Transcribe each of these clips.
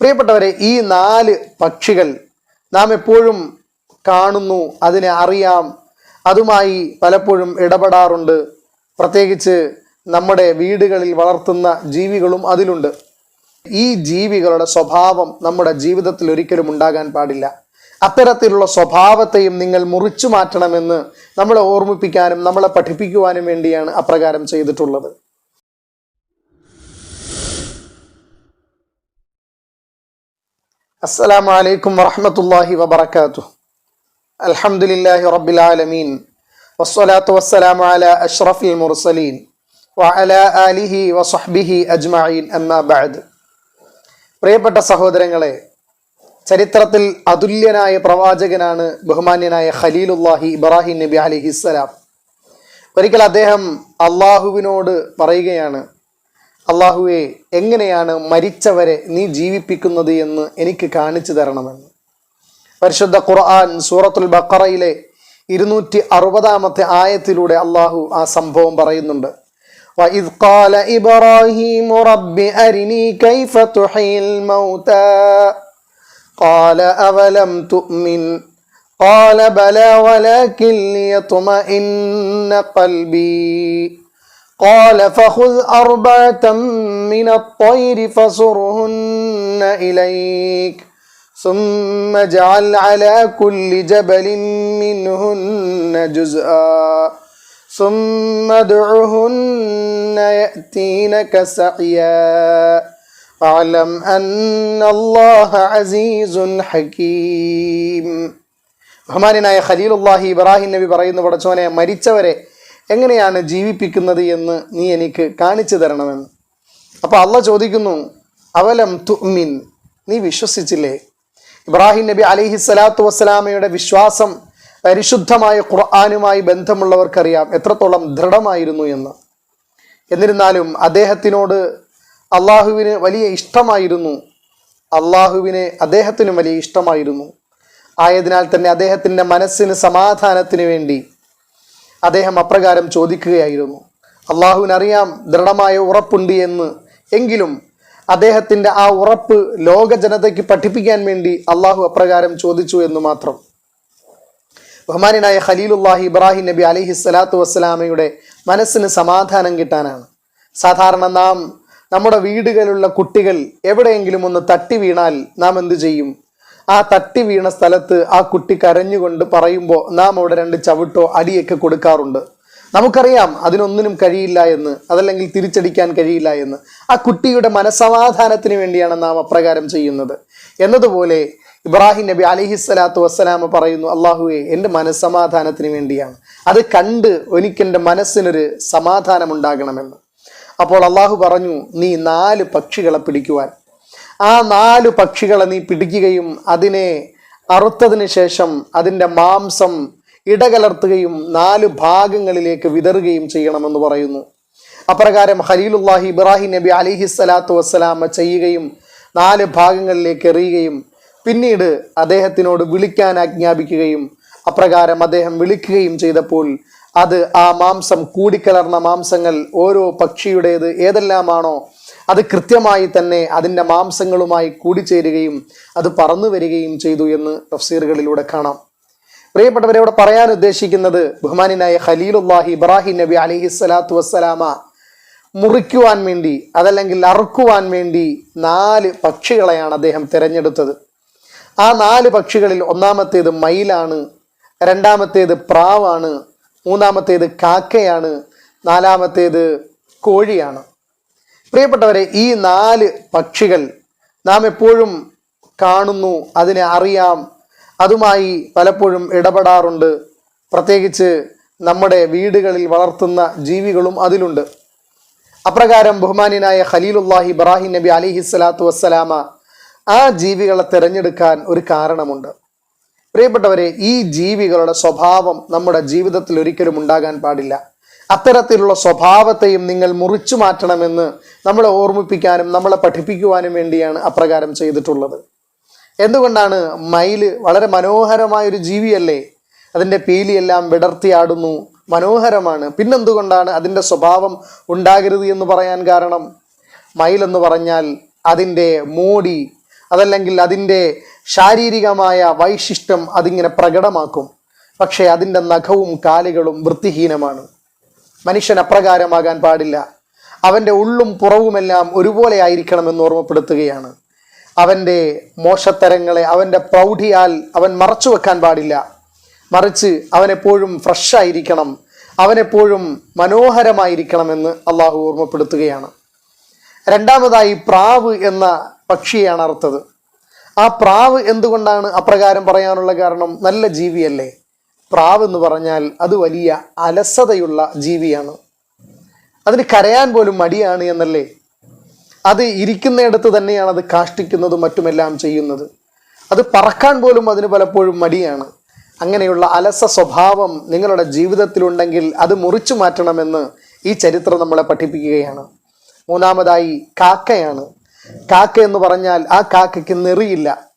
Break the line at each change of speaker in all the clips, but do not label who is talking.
പ്രിയപ്പെട്ടവരെ ഈ നാല് പക്ഷികൾ നാം എപ്പോഴും കാണുന്നു അതിനെ അറിയാം. അതുമായി പലപ്പോഴും ഇടപെടാറുണ്ട്. പ്രത്യേകിച്ച് നമ്മുടെ വീടുകളിൽ വളർത്തുന്ന ജീവികളും അതിലുണ്ട്. ഈ ജീവികളുടെ സ്വഭാവം നമ്മുടെ ജീവിതത്തിൽ ഒരിക്കലും ഉണ്ടാകാൻ പാടില്ല. അത്തരത്തിലുള്ള സ്വഭാവത്തെയും നിങ്ങൾ മുറിച്ചു മാറ്റണമെന്ന് നമ്മളെ ഓർമ്മിപ്പിക്കാനും നമ്മളെ പഠിപ്പിക്കുവാനും വേണ്ടിയാണ് അപ്രകാരം ചെയ്തിട്ടുള്ളത്. അസ്സലാമു അലൈക്കും വറഹമത്തല്ലാഹി വബർക്കാത്തു അൽഹംദുലില്ലാഹി റബ്ബിൽ ആലമീൻ. വസ്സലാത്തു വസ്സലാമു അല അഷ്റഫിൽ മുർസലീൻ. വഅല ആലിഹി വസഹ്ബിഹി അജ്മഈൻ. അമ്മാ ബഅദ്. പ്രിയപ്പെട്ട സഹോദരങ്ങളെ ചരിത്രത്തിൽ അതുല്യനായ പ്രവാചകനാണ് ബഹുമാന്യനായ ഖലീലുല്ലാഹി ഇബ്രാഹിം നബി അലിഹിസ്സലാം. ഒരിക്കൽ അദ്ദേഹം അള്ളാഹുവിനോട് പറയുകയാണ് അള്ളാഹുവെ എങ്ങനെയാണ് മരിച്ചവരെ നീ ജീവിപ്പിക്കുന്നത് എന്ന് എനിക്ക് കാണിച്ചു തരണമെന്ന് പരിശുദ്ധ ഖുർആൻ സൂറത്തുൽ ബക്കറയിലെ ഇരുന്നൂറ്റി അറുപതാമത്തെ ആയത്തിലൂടെ അള്ളാഹു ആ സംഭവം പറയുന്നുണ്ട് وَإِذْ قَالَ إِبْرَاهِيمُ رَبِّ أَرِنِي كَيْفَ تُحْيِي الْمَوْتَى قَالَ أَوَلَمْ تُؤْمِنْ قَالَ بَلَى وَلَكِنْ لِيَطْمَئِنَّ قَلْبِي قال فخذ أربعة من الطير فصرهن إليك ثم اجعل على كل جبل منهن جزءا ثم ادعهن يأتينك سعيا واعلم أن الله عزيز حكيم ബഹുമാനായ ഖലീലുല്ലാഹി ഇബ്രാഹിം നബി പറയുന്ന പടച്ചോനെ മരിച്ചവരെ എങ്ങനെയാണ് ജീവിപ്പിക്കുന്നത് എന്ന് നീ എനിക്ക് കാണിച്ചു തരണമെന്ന്. അപ്പോൾ അള്ള ചോദിക്കുന്നു അവലം തുമിൻ നീ വിശ്വസിച്ചില്ലേ? ഇബ്രാഹിം നബി അലിഹി സ്വലാത്തു വസ്സലാമയുടെ വിശ്വാസം പരിശുദ്ധമായ ഖുർആാനുമായി ബന്ധമുള്ളവർക്കറിയാം എത്രത്തോളം ദൃഢമായിരുന്നു എന്ന്. എന്നിരുന്നാലും അദ്ദേഹത്തിനോട് അള്ളാഹുവിന് വലിയ ഇഷ്ടമായിരുന്നു. അള്ളാഹുവിന് അദ്ദേഹത്തിനും വലിയ ഇഷ്ടമായിരുന്നു. ആയതിനാൽ തന്നെ അദ്ദേഹത്തിന്റെ മനസ്സിന് സമാധാനത്തിന് വേണ്ടി അദ്ദേഹം അപ്രകാരം ചോദിക്കുകയായിരുന്നു. അള്ളാഹുവിനറിയാം ദൃഢമായ ഉറപ്പുണ്ട് എന്ന്. എങ്കിലും അദ്ദേഹത്തിന്റെ ആ ഉറപ്പ് ലോക ജനതയ്ക്ക് പഠിപ്പിക്കാൻ വേണ്ടി അള്ളാഹു അപ്രകാരം ചോദിച്ചു എന്ന് മാത്രം. ബഹുമാനായ ഖലീലുല്ലാഹി ഇബ്രാഹിം നബി അലഹി സ്വലാത്തു വസ്സലാമയുടെ മനസ്സിന് സമാധാനം കിട്ടാനാണ്. സാധാരണ നാം നമ്മുടെ വീടുകളിലുള്ള കുട്ടികൾ എവിടെയെങ്കിലും ഒന്ന് തട്ടി വീണാൽ നാം എന്തു ചെയ്യും? ആ തട്ടി വീണ സ്ഥലത്ത് ആ കുട്ടി കരഞ്ഞുകൊണ്ട് പറയുമ്പോൾ നാം അവിടെ രണ്ട് ചവിട്ടോ അടിയൊക്കെ കൊടുക്കാറുണ്ട്. നമുക്കറിയാം അതിനൊന്നിനും കഴിയില്ല എന്ന് അതല്ലെങ്കിൽ തിരിച്ചടിക്കാൻ കഴിയില്ല എന്ന്. ആ കുട്ടിയുടെ മനസമാധാനത്തിന് വേണ്ടിയാണ് നാം അപ്രകാരം ചെയ്യുന്നത്. എന്നതുപോലെ ഇബ്രാഹിം നബി അലിഹി സ്വലാത്തു വസ്സലാമ പറയുന്നു അള്ളാഹുവെ എന്റെ മനസ്സമാധാനത്തിന് വേണ്ടിയാണ്. അത് കണ്ട് എനിക്കെന്റെ മനസ്സിനൊരു സമാധാനമുണ്ടാകണമെന്ന്. അപ്പോൾ അള്ളാഹു പറഞ്ഞു നീ നാല് പക്ഷികളെ പിടിക്കുവാൻ ആ നാല് പക്ഷികളെ നീ പിടിക്കുകയും അതിനെ അറുത്തതിന് ശേഷം അതിന്റെ മാംസം ഇടകലർത്തുകയും നാല് ഭാഗങ്ങളിലേക്ക് വിതറുകയും ചെയ്യണമെന്ന് പറയുന്നു. അപ്രകാരം ഹലീലുല്ലാഹി ഇബ്രാഹിം നബി അലിഹി സ്വലാത്തു വസ്സലാമ ചെയ്യുകയും നാല് ഭാഗങ്ങളിലേക്ക് എറിയുകയും പിന്നീട് അദ്ദേഹത്തിനോട് വിളിക്കാൻ ആജ്ഞാപിക്കുകയും അപ്രകാരം അദ്ദേഹം വിളിക്കുകയും ചെയ്തപ്പോൾ അത് ആ മാംസം കൂടിക്കലർന്ന മാംസങ്ങൾ ഓരോ പക്ഷിയുടേത് ഏതെല്ലാമാണോ അത് കൃത്യമായി തന്നെ അതിന്റെ മാംസങ്ങളുമായി കൂടിച്ചേരുകയും അത് പറന്നു വരികയും ചെയ്തു എന്ന് തഫ്സീറുകളിലൂടെ കാണാം. പ്രിയപ്പെട്ടവരെ ഇവിടെ പറയാൻ ഉദ്ദേശിക്കുന്നത് ബഹുമാനായ ഖലീലുല്ലാഹി ഇബ്രാഹിം നബി അലിഹി സ്വലാത്തു വസ്സലാമ മുറിക്കുവാൻ വേണ്ടി അതല്ലെങ്കിൽ അറുക്കുവാൻ വേണ്ടി നാല് പക്ഷികളെയാണ് അദ്ദേഹം തിരഞ്ഞെടുത്തത്. ആ നാല് പക്ഷികളിൽ ഒന്നാമത്തേത് മയിലാണ് രണ്ടാമത്തേത് പ്രാവാണ് മൂന്നാമത്തേത് കാക്കയാണ് നാലാമത്തേത് കോഴിയാണ്. പ്രിയപ്പെട്ടവരെ ഈ നാല് പക്ഷികൾ നാം എപ്പോഴും കാണുന്നു അതിനെ അറിയാം അതുമായി പലപ്പോഴും ഇടപെടാറുണ്ട്. പ്രത്യേകിച്ച് നമ്മുടെ വീടുകളിൽ വളർത്തുന്ന ജീവികളും അതിലുണ്ട്. അപ്രകാരം ബഹുമാനിയനായ ഖലീലുല്ലാഹി ഇബ്രാഹിം നബി അലിഹി സ്വലാത്തു വസ്സലാമ ആ ജീവികളെ തിരഞ്ഞെടുക്കാൻ ഒരു കാരണമുണ്ട്. പ്രിയപ്പെട്ടവരെ ഈ ജീവികളുടെ സ്വഭാവം നമ്മുടെ ജീവിതത്തിൽ ഒരിക്കലും ഉണ്ടാകാൻ പാടില്ല. അത്തരത്തിലുള്ള സ്വഭാവത്തെയും നിങ്ങൾ മുറിച്ചു മാറ്റണമെന്ന് നമ്മളെ ഓർമ്മിപ്പിക്കാനും നമ്മളെ പഠിപ്പിക്കുവാനും വേണ്ടിയാണ് അപ്രകാരം ചെയ്തിട്ടുള്ളത്. എന്തുകൊണ്ടാണ് മയിൽ വളരെ മനോഹരമായൊരു ജീവിയല്ലേ? അതിന്റെ പീലിയെല്ലാം വിടർത്തിയാടുന്നു. മനോഹരമാണ്. പിന്നെന്തുകൊണ്ടാണ് അതിന്റെ സ്വഭാവം ഉണ്ടാകരുത് എന്ന് പറയാൻ കാരണം? മയിലെന്ന് പറഞ്ഞാൽ അതിന്റെ മോടി അതല്ലെങ്കിൽ അതിന്റെ ശാരീരികമായ വൈശിഷ്ട്യം അതിങ്ങനെ പ്രകടമാക്കും. പക്ഷേ അതിന്റെ നഖവും കാലുകളും വൃത്തിഹീനമാണ്. മനുഷ്യൻ അപ്രകാരമാകാൻ പാടില്ല. അവന്റെ ഉള്ളും പുറവുമെല്ലാം ഒരുപോലെ ആയിരിക്കണമെന്ന് ഓർമ്മപ്പെടുത്തുകയാണ്. അവന്റെ മോശത്തരങ്ങളെ അവന്റെ പ്രൗഢിയാൽ അവൻ മറച്ചു വെക്കാൻ പാടില്ല. മറിച്ച് അവനെപ്പോഴും ഫ്രഷ് ആയിരിക്കണം. അവനെപ്പോഴും മനോഹരമായിരിക്കണമെന്ന് അള്ളാഹു ഓർമ്മപ്പെടുത്തുകയാണ്. രണ്ടാമതായി പ്രാവ് എന്ന പക്ഷിയാണ് അർത്ഥത് ആ പ്രാവ് എന്തുകൊണ്ടാണ് അപ്രകാരം പറയാനുള്ള കാരണം? നല്ല ജീവിയല്ലേ. പ്രാവ് എന്ന് പറഞ്ഞാൽ അത് വലിയ അലസതയുള്ള ജീവിയാണ്. അതിന് കരയാൻ പോലും മടിയാണ് എന്നല്ലേ? അത് ഇരിക്കുന്നിടത്ത് തന്നെയാണ് അത് കാഷ്ടിക്കുന്നതും മറ്റുമെല്ലാം ചെയ്യുന്നത്. അത് പറക്കാൻ പോലും അതിന് പലപ്പോഴും മടിയാണ്. അങ്ങനെയുള്ള അലസ സ്വഭാവം നിങ്ങളുടെ ജീവിതത്തിലുണ്ടെങ്കിൽ അത് മുറിച്ചു മാറ്റണമെന്ന് ഈ ചരിത്രം നമ്മളെ പഠിപ്പിക്കുകയാണ്. മൂന്നാമതായി കാക്കയാണ്. കാക്ക എന്ന് പറഞ്ഞാൽ ആ കാക്കയ്ക്ക് നെറിയില്ല.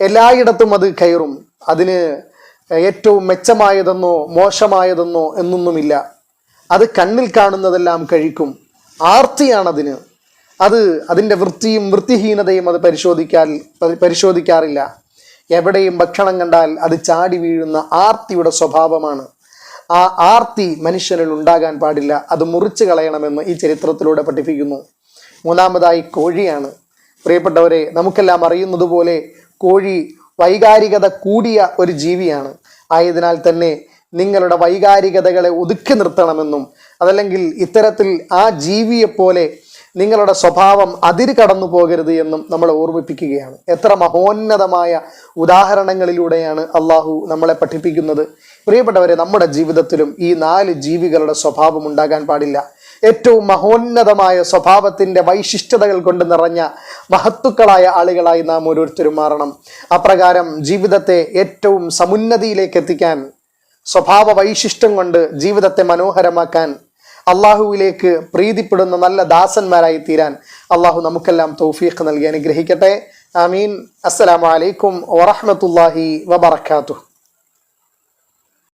എല്ലായിടത്തും അത് കയറും. അതിന് ഏറ്റവും മെച്ചമായതെന്നോ മോശമായതെന്നോ എന്നൊന്നുമില്ല. അത് കണ്ണിൽ കാണുന്നതെല്ലാം കഴിക്കും. ആർത്തിയാണതിന്. അത് അതിന്റെ വൃത്തിയും വൃത്തിഹീനതയും അത് പരിശോധിക്കാൻ പരിശോധിക്കാറില്ല. എവിടെയും ഭക്ഷണം കണ്ടാൽ അത് ചാടി വീഴുന്ന ആർത്തിയുടെ സ്വഭാവമാണ്. ആ ആർത്തി മനുഷ്യനിൽ ഉണ്ടാകാൻ പാടില്ല. അത് മുറിച്ചു കളയണമെന്ന് ഈ ചരിത്രത്തിലൂടെ പഠിപ്പിക്കുന്നു. മൂന്നാമതായി കോഴിയാണ്. പ്രിയപ്പെട്ടവരെ നമുക്കെല്ലാം അറിയുന്നത് പോലെ കോഴി വൈകാരികത കൂടിയ ഒരു ജീവിയാണ്. ആയതിനാൽ തന്നെ നിങ്ങളുടെ വൈകാരികതകളെ ഒതുക്കി നിർത്തണമെന്നും അതല്ലെങ്കിൽ ഇത്തരത്തിൽ ആ ജീവിയെപ്പോലെ നിങ്ങളുടെ സ്വഭാവം അതിര് കടന്നു പോകരുത് എന്നും നമ്മൾ ഓർമ്മിപ്പിക്കുകയാണ്. എത്ര മഹോന്നതമായ ഉദാഹരണങ്ങളിലൂടെയാണ് അള്ളാഹു നമ്മളെ പഠിപ്പിക്കുന്നത്. പ്രിയപ്പെട്ടവരെ നമ്മുടെ ജീവിതത്തിലും ഈ നാല് ജീവികളുടെ സ്വഭാവം ഉണ്ടാകാൻ പാടില്ല. ഏറ്റവും മഹോന്നതമായ സ്വഭാവത്തിന്റെ വൈശിഷ്ട്യതകൾ കൊണ്ട് നിറഞ്ഞ മഹത്തുക്കളായ ആളുകളായി നാം ഓരോരുത്തരും മാറണം. അപ്രകാരം ജീവിതത്തെ ഏറ്റവും സമുന്നതിയിലേക്ക് എത്തിക്കാൻ സ്വഭാവ വൈശിഷ്ട്യം കൊണ്ട് ജീവിതത്തെ മനോഹരമാക്കാൻ അള്ളാഹുവിലേക്ക് പ്രീതിപ്പെടുന്ന നല്ല ദാസന്മാരായി തീരാൻ അള്ളാഹു നമുക്കെല്ലാം തൗഫീഖ് നൽകി അനുഗ്രഹിക്കട്ടെ. ആമീൻ. അസ്സലാമലൈക്കും വറഹമത്തല്ലാഹി വബർക്കാത്തു